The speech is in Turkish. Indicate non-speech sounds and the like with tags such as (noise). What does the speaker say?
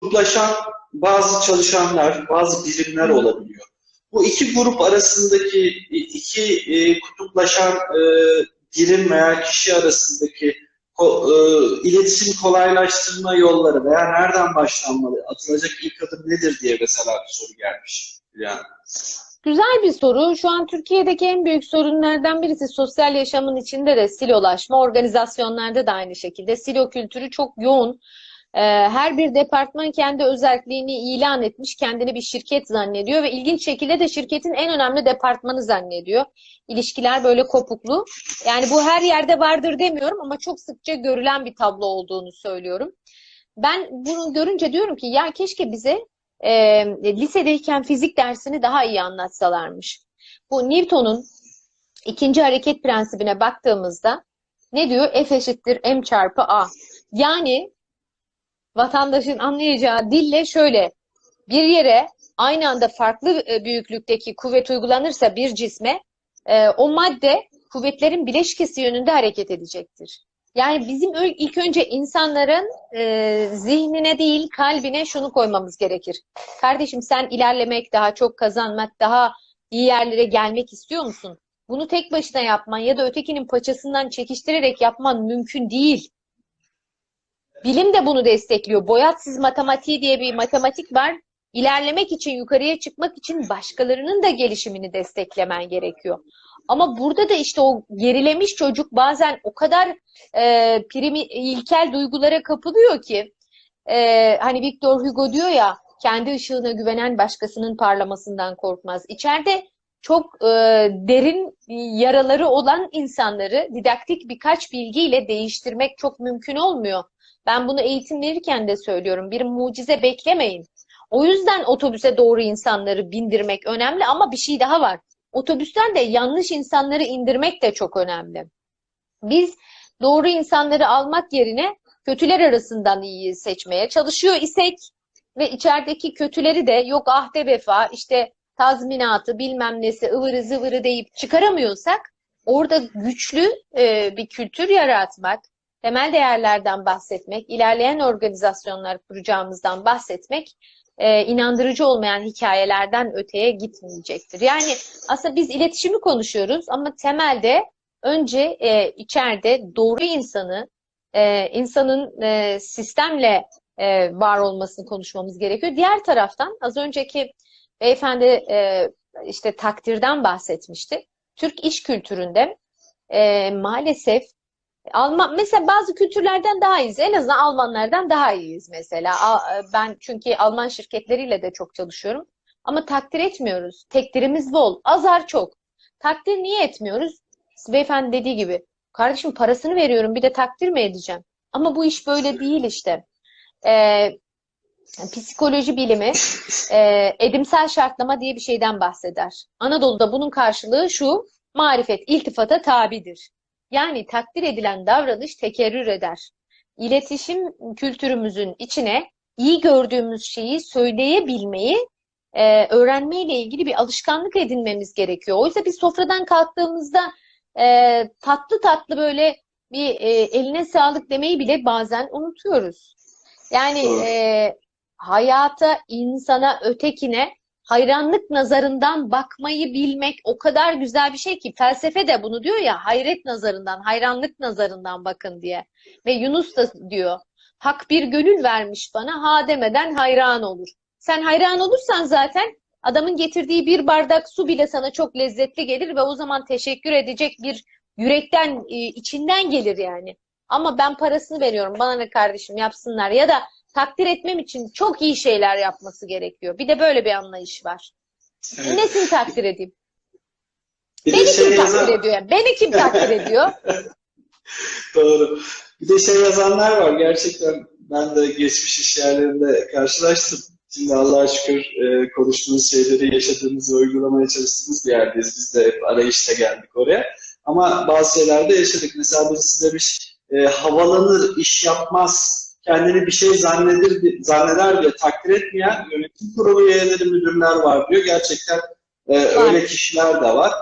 gruplaşan bazı çalışanlar, bazı birimler olabiliyor. Bu iki grup arasındaki iki e, kutuplaşan e, birim veya kişi arasındaki ko, e, iletişim kolaylaştırma yolları veya nereden başlanmalı, atılacak ilk adım nedir diye mesela bir soru gelmiş. Yani. Güzel bir soru. Şu an Türkiye'deki en büyük sorunlardan birisi sosyal yaşamın içinde de silolaşma, organizasyonlarda da aynı şekilde silo kültürü çok yoğun. Ee, Her bir departman kendi özelliğini ilan etmiş, kendini bir şirket zannediyor ve ilginç şekilde de şirketin en önemli departmanı zannediyor. İlişkiler böyle kopuklu. Yani bu her yerde vardır demiyorum ama çok sıkça görülen bir tablo olduğunu söylüyorum. Ben bunu görünce diyorum ki ya keşke bize e, lisedeyken fizik dersini daha iyi anlatsalarmış. Bu Newton'un ikinci hareket prensibine baktığımızda ne diyor? F eşittir m çarpı a. Yani vatandaşın anlayacağı dille şöyle bir yere aynı anda farklı e, büyüklükteki kuvvet uygulanırsa bir cisme e, o madde kuvvetlerin bileşkesi yönünde hareket edecektir. Yani bizim ilk önce insanların e, zihnine değil kalbine şunu koymamız gerekir. Kardeşim sen ilerlemek, daha çok kazanmak, daha iyi yerlere gelmek istiyor musun? Bunu tek başına yapman ya da ötekinin paçasından çekiştirerek yapman mümkün değil. Bilim de bunu destekliyor. Boyatsız matematiği diye bir matematik var. İlerlemek için, yukarıya çıkmak için başkalarının da gelişimini desteklemen gerekiyor. Ama burada da işte o gerilemiş çocuk bazen o kadar e, primi, ilkel duygulara kapılıyor ki e, hani Victor Hugo diyor ya kendi ışığına güvenen başkasının parlamasından korkmaz. İçeride çok e, derin yaraları olan insanları didaktik birkaç bilgiyle değiştirmek çok mümkün olmuyor. Ben bunu eğitim verirken de söylüyorum. Bir mucize beklemeyin. O yüzden otobüse doğru insanları bindirmek önemli ama bir şey daha var. Otobüsten de yanlış insanları indirmek de çok önemli. Biz doğru insanları almak yerine kötüler arasından iyiyi seçmeye çalışıyor isek ve içerideki kötüleri de yok ahde vefa işte tazminatı bilmem nesi ıvırı zıvırı deyip çıkaramıyorsak orada güçlü e, bir kültür yaratmak, temel değerlerden bahsetmek, ilerleyen organizasyonlar kuracağımızdan bahsetmek e, inandırıcı olmayan hikayelerden öteye gitmeyecektir. Yani aslında biz iletişimi konuşuyoruz ama temelde önce e, içeride doğru insanı, e, insanın e, sistemle e, var olmasını konuşmamız gerekiyor. Diğer taraftan az önceki beyefendi e, işte takdirden bahsetmişti. Türk iş kültüründe e, maalesef Alman mesela bazı kültürlerden daha iyiyiz. En azından Almanlardan daha iyiyiz mesela. A- Ben çünkü Alman şirketleriyle de çok çalışıyorum. Ama takdir etmiyoruz. Tekdirimiz bol. Azar çok. Takdir niye etmiyoruz? Beyefendi dediği gibi. Kardeşim parasını veriyorum bir de takdir mi edeceğim? Ama bu iş böyle değil işte. Ee, psikoloji bilimi e, edimsel şartlama diye bir şeyden bahseder. Anadolu'da bunun karşılığı şu, marifet iltifata tabidir. Yani takdir edilen davranış tekerrür eder. İletişim kültürümüzün içine iyi gördüğümüz şeyi söyleyebilmeyi e, öğrenmeyle ilgili bir alışkanlık edinmemiz gerekiyor. Oysa biz sofradan kalktığımızda e, tatlı tatlı böyle bir e, eline sağlık demeyi bile bazen unutuyoruz. Yani e, hayata, insana, ötekine hayranlık nazarından bakmayı bilmek o kadar güzel bir şey ki felsefe de bunu diyor ya hayret nazarından, hayranlık nazarından bakın diye. Ve Yunus da diyor hak bir gönül vermiş bana ha demeden hayran olur. Sen hayran olursan zaten adamın getirdiği bir bardak su bile sana çok lezzetli gelir ve o zaman teşekkür edecek bir yürekten, e, içinden gelir yani. Ama ben parasını veriyorum bana ne kardeşim yapsınlar ya da takdir etmem için çok iyi şeyler yapması gerekiyor. Bir de böyle bir anlayış var. Evet. Nesini takdir edeyim? Bir Beni şey kim yazan- takdir ediyor? yani? Beni kim takdir ediyor? (laughs) Doğru. Bir de şey yazanlar var. Gerçekten ben de geçmiş iş yerlerinde karşılaştım. Şimdi Allah'a şükür e, konuştuğumuz şeyleri yaşadığımız ve uygulamaya çalıştığımız bir yerdeyiz. Biz de hep arayışta geldik oraya. Ama bazı şeylerde yaşadık. Mesela birisi demiş e, havalanır, iş yapmaz, kendini bir şey zannedir, zanneder diye takdir etmeyen yönetim kurulu üyeleri, müdürler var diyor. Gerçekten e, öyle kişiler de var.